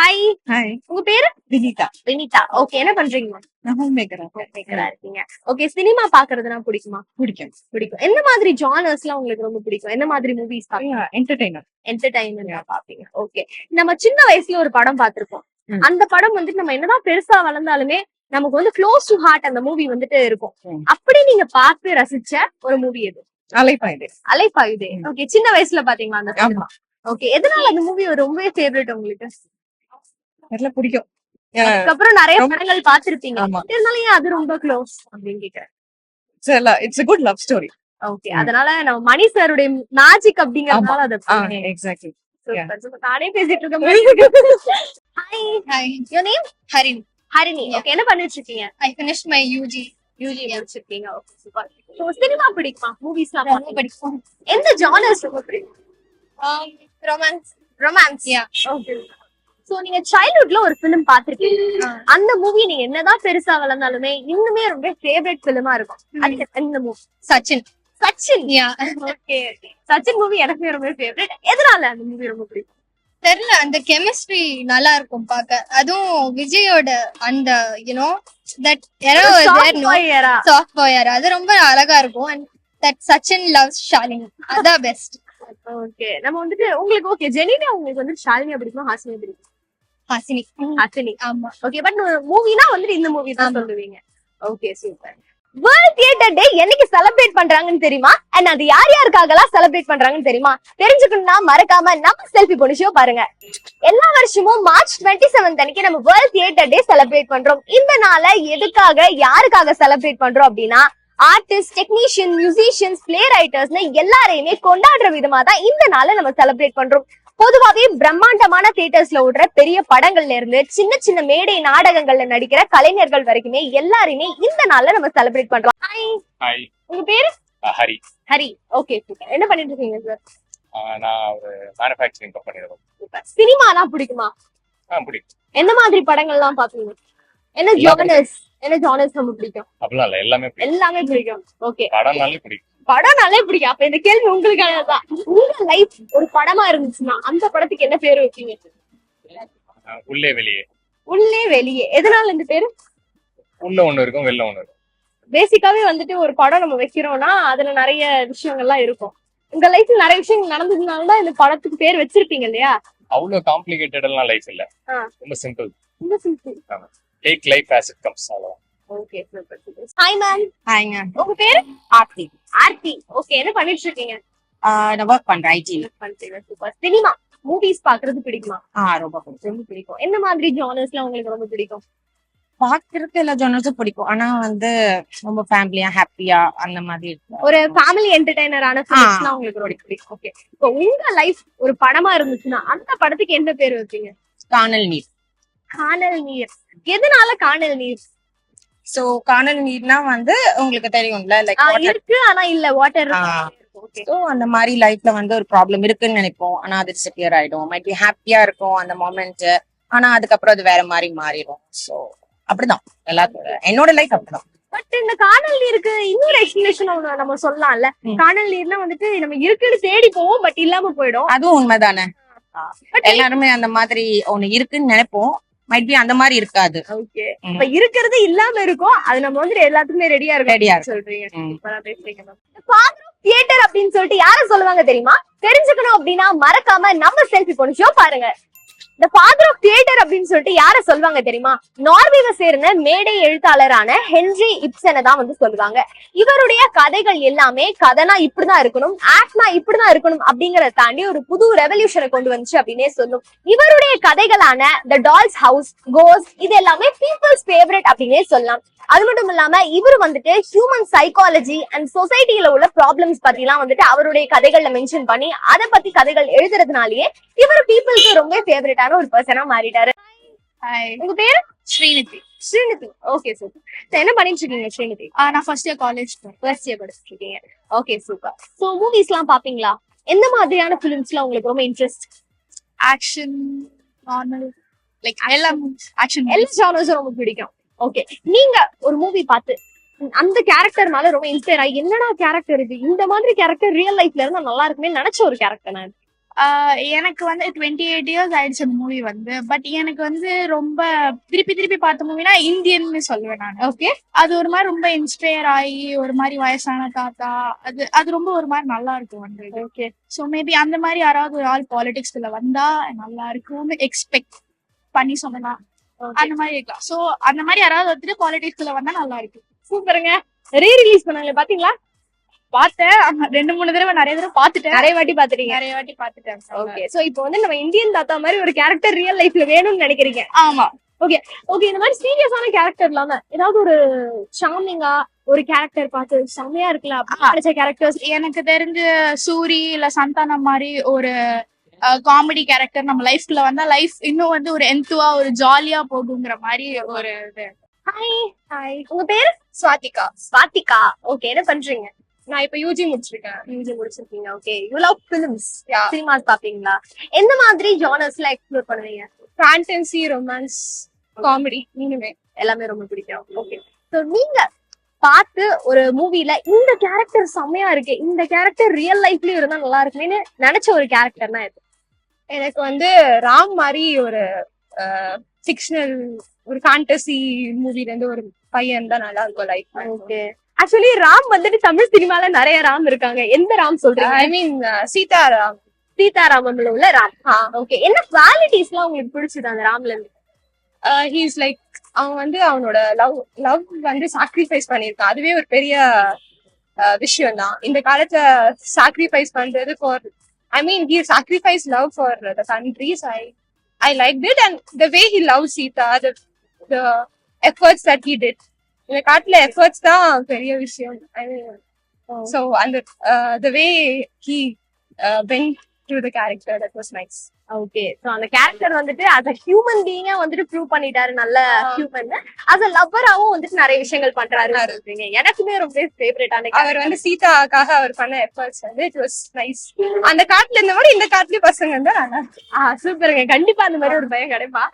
Hi hi உங்க பேரு? Vinitha. Vinitha. Okay என்ன பண்றீங்க? நான் ஹோம் மேக்கரா மேக்கரா இருக்கீங்க. ஓகே சினிமா பாக்குறதுனா பிடிக்குமா? பிடிக்கும். பிடிக்கும். எந்த மாதிரி ஜானர்ஸ்லாம் உங்களுக்கு ரொம்ப பிடிக்கும்? எந்த மாதிரி மூவிஸ் என்டர்டைனர் என்டர்டைன்மெண்ட் பாப்பீங்க ஓகே நம்ம சின்ன வயசுல ஒரு படம் பார்த்திருப்போம். ம். அந்த படம் வந்துட்டு நம்ம என்னதான் பெருசா வளர்ந்தாலுமே நமக்கு வந்து க்ளோஸ் டு ஹார்ட் அந்த மூவி வந்துட்டு இருக்கும். அப்படி நீங்க பார்த்து ரசிச்ச ஒரு மூவி எது? அலைப்பாயுது. அலைப்பாயுதே. ஓகே சின்ன வயசுல பாத்தீங்களா அந்த ஓகே எதனால அந்த மூவி ரொம்பவே ஃபேவரட் உங்களுக்கு? நல்லா பிடிக்கும். அதுக்கப்புறம் நிறைய படங்கள் பார்த்திருப்பீங்க. ஆமா. இருந்தாலும் ஏன் அது ரொம்ப க்ளோஸ் அப்படின்னு கேக்குறேன். It's a good love story okay ம். அதனால நம்ம மணி சாருடைய மேஜிக் அப்படிங்கறதுனால அது எக்ஸாக்ட்லி. நானே பேசிட்டு இருக்க hi Hi, your name Harin. Harini okay என்ன பண்ணிட்டு இருக்கீங்க I finished my UG. UG முடிச்சிருக்கீங்க. ஓகே சூப்பர் ஸோ சினிமா பிடிக்குமா? மூவிஸ்லாம் ரொம்ப படிக்கும். எந்த ஜானர்ஸ் ரொம்ப பிடிக்கும்? Romance. Romance Yeah. Okay so நீங்க சைல்ட்ஹுட்ல ஒரு ஃபிலிம் பாத்திருக்கீங்க. அந்த மூவி நீங்க என்னதான் பெருசா வளர்ந்தாலுமே இன்னுமே ரொம்ப ஃபேவரட் ஃபிலிமா இருக்கும். அது எந்த movie Sachin. Sachin. Yeah. Okay Sachin movie எனக்குமே ரொம்ப ஃபேவரட் எதனால அந்த மூவி ரொம்ப பிடிக்கும்? தெரியல அந்த கெமிஸ்ட்ரி நல்லா இருக்கும் பார்க்க. அதுவும் விஜயோட அந்த யூனோ தட். சாஃப்ட் பாயர் அது ரொம்ப அழகா இருக்கும். And that Sachin loves Shalini அதான் பெஸ்ட் ஓகே நம்ம வந்துட்டு உங்களுக்கு ஓகே ஜெனினா உங்களுக்கு வந்து ஷாலினியா பிடிக்குமா ஹாசினியா பிடிக்கும். ஹாசினி. ஹாசினி. ஆமா. ஓகே பட் மூவினா வந்துட்டு இந்த மூவி தான். சொல்லுவீங்க. Okay super world theatre day என்னைக்கு செலிப்ரேட் பண்றாங்கன்னு தெரியுமா? அண்ட் அது யார் யாருக்காகலாம் செலிப்ரேட் பண்றாங்கன்னு தெரியுமா? தெரிஞ்சுக்கணும்னா மறக்காம நம்ம செல்ஃபி பொண்ணு ஷோ பாருங்க. எல்லா வருஷமும் மார்ச் டுவெண்ட்டி செவன்த் அன்னைக்கு நம்ம வேர்ல்ட் தியேட்டர் டே செலிப்ரேட் பண்றோம். இந்த நாளை எதுக்காக யாருக்காக செலிப்ரேட் பண்றோம் அப்படின்னா ஆர்டிஸ்ட் டெக்னீஷியன் மியூசிஷியன்ஸ் பிளே ரைட்டர்ஸ்னு எல்லாரையுமே கொண்டாடுற விதமா தான் இந்த நாளை நம்ம செலிப்ரேட் பண்றோம். பொதுவாவே பிரம்மாண்டமான தியேட்டர்ஸ்ல ஓடுற பெரிய படங்கள்ல இருந்து சின்ன சின்ன மேடை நாடகங்கள்ல நடிக்கிற கலைஞர்கள் வரைக்குமே எல்லாரையுமே இந்த நாள்ல நம்ம செலிப்ரேட் பண்றோம். ஹாய் உங்க பேரு? ஹரி. ஹரி. ஓகே என்ன பண்ணிட்டு இருக்கீங்க சார் நான் ஒரு மேனுஃபேக்சரிங் கம்பெனி இருக்கோம் சினிமாலாம் பிடிக்குமா? ஆ பிடிக்கும். எந்த மாதிரி படங்கள்லாம் பாப்பீங்க என்ன ஜானர்ஸ் என்ன ஜானர்ஸ் ரொம்ப பிடிக்கும்? அப்படிலாம் இல்லை எல்லாமே பிடிக்கும். எல்லாமே பிடிக்கும். ஓகே படம்னாலே பிடிக்கும். படம்னாலே பிடிக்கும் அப்ப இந்த கேள்வி உங்களுக்கானதான் உங்க லைஃப் ஒரு படமா இருந்துச்சுன்னா அந்த படத்துக்கு என்ன பேரு வைப்பீங்க? உள்ளே வெளியே. உள்ளே வெளியே. எதனால இந்த பேரு? உள்ள ஒண்ணு இருக்கும் வெளில ஒண்ணு இருக்கும். பேசிக்காவே வந்துட்டு ஒரு படம் நம்ம வைக்கிறோம்னா அதுல நிறைய விஷயங்கள்லாம் இருக்கும். உங்க லைஃப்ல நிறைய விஷயங்கள் நடந்ததுனால தான் இந்த படத்துக்கு பேர் வச்சிருப்பீங்க இல்லையா? அவ்வளவு காம்ப்ளிகேட்டட் எல்லாம் லைஃப் இல்ல. ரொம்ப சிம்பிள் ரொம்ப simple take life as it comes அவ்வளவு ஓகே ஹாய் மேம் ஹாய்ங்க உங்க பேரு? ஆர்த்தி ஆர்த்தி ஓகே என்ன பண்ணிட்டு இருக்கீங்க நான் ஒர்க் பண்றேன் ஐடி சூப்பர் சினிமா மூவிஸ் பாக்குறது பிடிக்குமா? ஆ ரொம்ப பிடிக்கும். ரொம்ப பிடிக்கும். என்ன மாதிரி ஜானர்ஸ்லாம் உங்களுக்கு ரொம்ப பிடிக்கும்? பாக்குறதுக்கு எல்லா ஜோனர்ஸும் பிடிக்கும். ஆனா வந்து ரொம்ப ஃபேமிலியா ஹாப்பியா அந்த மாதிரி இருக்கு? ஒரு ஃபேமிலி என்டர்டைனரான ஃபிலிம்ஸ்லாம் உங்களுக்கு ரொம்ப பிடிக்கும். ஓகே இப்போ உங்க லைஃப் ஒரு படமா இருந்துச்சுன்னா அந்த படத்துக்கு என்ன பேர் வைப்பீங்க? காணல் நீர். காணல் நீர். எதனால காணல் நீர்? சோ காணல் நீர்னா வந்து உங்களுக்கு தெரியும்ல லைக் இருக்கு ஆனா இல்ல வாட்டர் ஸோ அந்த மாதிரி லைஃப்ல வந்து ஒரு ப்ராப்ளம் இருக்குன்னு நினைப்போம். ஆனா அது டிசப்பியர் ஆயிடும். மைட் பி ஹாப்பியா இருக்கும் அந்த மொமெண்ட் ஆனா அதுக்கப்புறம் அது வேற மாதிரி மாறிடும். சோ அப்படிதான். எல்லாத்தோட என்னோட லைஃப் அப்படிதான். பட் இந்த காணல் நீருக்கு இன்னொரு எக்ஸ்பிளேஷன் ஒண்ணு நம்ம சொல்லலாம்ல. காணல் நீர்னா வந்துட்டு நம்ம இருக்குன்னு தேடி போவோம் பட் இல்லாம போயிடும். அதுவும் உண்மைதானே? பட் எல்லாருமே அந்த மாதிரி ஒண்ணு இருக்குன்னு நினைப்போம். மைட் பி அந்த மாதிரி இருக்காது. ஓகே. இப்ப இருக்கிறது இல்லாம இருக்கும். அது நம்ம வந்துட்டு எல்லாத்துக்குமே ரெடியா இருக்கும் ரெடியா சொல்றீங்க. தியேட்டர் அப்படின்னு சொல்லிட்டு யார சொல்லுவாங்க தெரியுமா? தெரிஞ்சுக்கணும் அப்படின்னா மறக்காம நம்ம செல்ஃபி பொண்ணு ஷோ பாருங்க. இந்த ஃபாதர் ஆஃப் தியேட்டர் அப்படின்னு சொல்லிட்டு யார சொல்லுவாங்க தெரியுமா? நார்வேவை சேர்ந்த மேடை எழுத்தாளரான ஹென்ரி இப்சனை தான் வந்து சொல்லுவாங்க. இவருடைய கதைகள் எல்லாமே கதைனா இப்படிதான் இருக்கணும் ஆக்ட்னா இப்படிதான் இருக்கணும் அப்படிங்கறத தாண்டி ஒரு புது ரெவல்யூஷனை கொண்டு வந்துச்சு அப்படின்னே சொல்லும். இவருடைய கதைகளான த டால்ஸ் ஹவுஸ் கோஸ் இது எல்லாமே பீப்புள்ஸ் ஃபேவரட் அப்படின்னே சொல்லலாம். அது மட்டும் இல்லாம இவர் வந்துட்டு ஹியூமன் சைக்காலஜி அண்ட் சொசைட்டில உள்ள ப்ராப்ளம்ஸ் பத்தி எல்லாம் வந்துட்டு அவருடைய கதைகள்ல மென்ஷன் பண்ணி அதை பத்தி கதைகள் எழுதுறதுனாலயே இவர் பீப்புளுக்கு ரொம்ப ஃபேவரட்டான ஒரு பர்சனா மாறிட்டாரு. ஹாய் உங்க பேரு? ஸ்ரீநிதி. ஸ்ரீநிதி. ஓகே சூப்பர் என்ன பண்ணிட்டு இருக்கீங்க ஸ்ரீநிதி நான் first year college first year படிச்சிட்டு இருக்கீங்க ஓகே சூப்பர் சோ மூவிஸ் எல்லாம் பாப்பீங்களா? எந்த மாதிரியான பிலிம்ஸ்லாம் உங்களுக்கு ரொம்ப இன்ட்ரெஸ்ட் ஆக்ஷன் நார்மல் லைக் எல்லாம் ஆக்ஷன் எல்லா ஜானர்ஸும் ரொம்ப பிடிக்கும். ஓகே நீங்க ஒரு மூவி பார்த்து அந்த கேரக்டர் மேல ரொம்ப இன்ஸ்பயர் ஆகி என்னடா கேரக்டர் இது? இந்த மாதிரி கேரக்டர் ரியல் லைஃப்ல இருந்தா நல்லா இருக்குமே நினைச்ச ஒரு கேரக்டர் நான் எனக்கு வந்து டுவெண்ட்டி எயிட் இயர்ஸ் ஆயிடுச்சு மூவி வந்து. பட் எனக்கு வந்து ரொம்ப திருப்பி திருப்பி பார்த்த மூவினா இந்தியன்னு சொல்லுவேன் நான். ஓகே அது ஒரு மாதிரி ரொம்ப இன்ஸ்பயர் ஆகி ஒரு மாதிரி வயசான தாத்தா அது அது ரொம்ப ஒரு மாதிரி நல்லா இருக்கும் வந்து ஓகே ஸோ மேபி அந்த மாதிரி யாராவது ஒரு ஆள் பாலிடிக்ஸ்ல வந்தா நல்லா இருக்கும்னு எக்ஸ்பெக்ட் பண்ணி சொல்லலாம் அந்த மாதிரி இருக்கலாம். ஸோ அந்த மாதிரி யாராவது வந்துட்டு பாலிடிக்ஸ்ல வந்தா நல்லா இருக்கும். சூப்பருங்க. ரீ ரிலீஸ் பண்ணாங்களே பாத்தீங்களா? பார்த்தேன். ரெண்டு மூணு தடவை நிறைய தடவை பார்த்துட்டேன். நிறைய வாட்டி பாத்துட்டீங்க நிறைய வாட்டி பார்த்துட்டேன் ஓகே சோ இப்போ வந்து நம்ம இந்தியன் தாத்தா மாதிரி ஒரு கேரக்டர் ரியல் லைஃப்ல வேணும்னு நினைக்கிறீங்க. ஆமா. ஓகே இந்த மாதிரி சீரியஸான கேரக்டர் இல்லாம ஏதாவது ஒரு ஷாமிங்கா ஒரு கேரக்டர் பார்த்து செம்மையா இருக்குல்ல அப்படின்னு நினைச்ச கேரக்டர்ஸ் எனக்கு தெரிஞ்சு சூரி இல்ல சந்தானம் மாதிரி ஒரு காமெடி கேரக்டர் நம்ம லைஃப்ல வந்தா லைஃப் இன்னும் வந்து ஒரு எந்துவா ஒரு ஜாலியா போகுங்கிற மாதிரி ஒரு இது. ஹாய் ஹாய் உங்க பேரு? ஸ்வாதிகா ஸ்வாதிகா ஓகே என்ன பண்றீங்க? நான் இப்ப யூஜி முடிச்சிருக்கேன். யூஜி முடிச்சிருக்கீங்க. Okay you love films. Cinemas பாப்பீங்களா? எந்த மாதிரி ஜானர்ஸ்ல எக்ஸ்ப்ளோர் பண்ணுவீங்க? ஃபேண்டசி ரொமான்ஸ் காமெடி மூணுமே எல்லாமே ரொம்ப பிடிக்கும். ஓகே சோ நீங்க பார்த்து ஒரு மூவில இந்த கேரக்டர் செம்மையா இருக்கு இந்த கேரக்டர் ரியல் லைஃப்லயும் இருந்தா நல்லா இருக்குமேன்னு நினைச்ச ஒரு கேரக்டர்னா இது எனக்கு வந்து ராம் மாதிரி ஒரு ஃபிக்ஷனல் ஒரு ஃபேண்டசி மூவில இருந்து ஒரு பையன் தான் நல்லா இருக்கும் லைஃப் ஓகே ஆக்சுவலி ராம் வந்துட்டு தமிழ் சினிமால நிறைய ராம் இருக்காங்க. எந்த ராம் சொல்றீங்க? ஐ மீன் சீதாராம். சீதாராமம்ல உள்ள ராம். ஓகே என்ன குவாலிட்டிஸ்லாம் உங்களுக்கு பிடிச்சது அந்த ராம்ல இருந்து? ஹீஸ் லைக் அவன் வந்து அவனோட லவ் லவ் வந்து சாக்ரிஃபைஸ் பண்ணியிருக்கான். அதுவே ஒரு பெரிய விஷயம் தான் இந்த காலத்துல சாக்ரிஃபைஸ் பண்றது for I mean he sacrifice love for the countries I I like that and the way he love Sita the efforts that he did இந்த காட்டுல எஃபர்ட்ஸ் தான் பெரிய விஷயம். ஐ மீன் ஸோ அந்த the way he went to the character that was nice okay so அந்த character வந்துட்டு as a human பீயிங்கா வந்துட்டு ப்ரூவ் பண்ணிட்டாரு நல்ல ஹியூமன் அஸ் அ லவ்வராவும் வந்துட்டு நிறைய விஷயங்கள் பண்றாரு. சொல்றீங்க எனக்குமே ரொம்ப ஃபேவரட்டான அவர் வந்து சீதாக்காக அவர் பண்ண எஃபர்ட்ஸ் வந்து இட் வாஸ் நைஸ் அந்த காட்டுல இந்த மாதிரி இந்த காட்டுலயும் பசங்க இருந்தா நல்லா. சூப்பருங்க கண்டிப்பா அந்த மாதிரி ஒரு பயம் கிடைப்பா.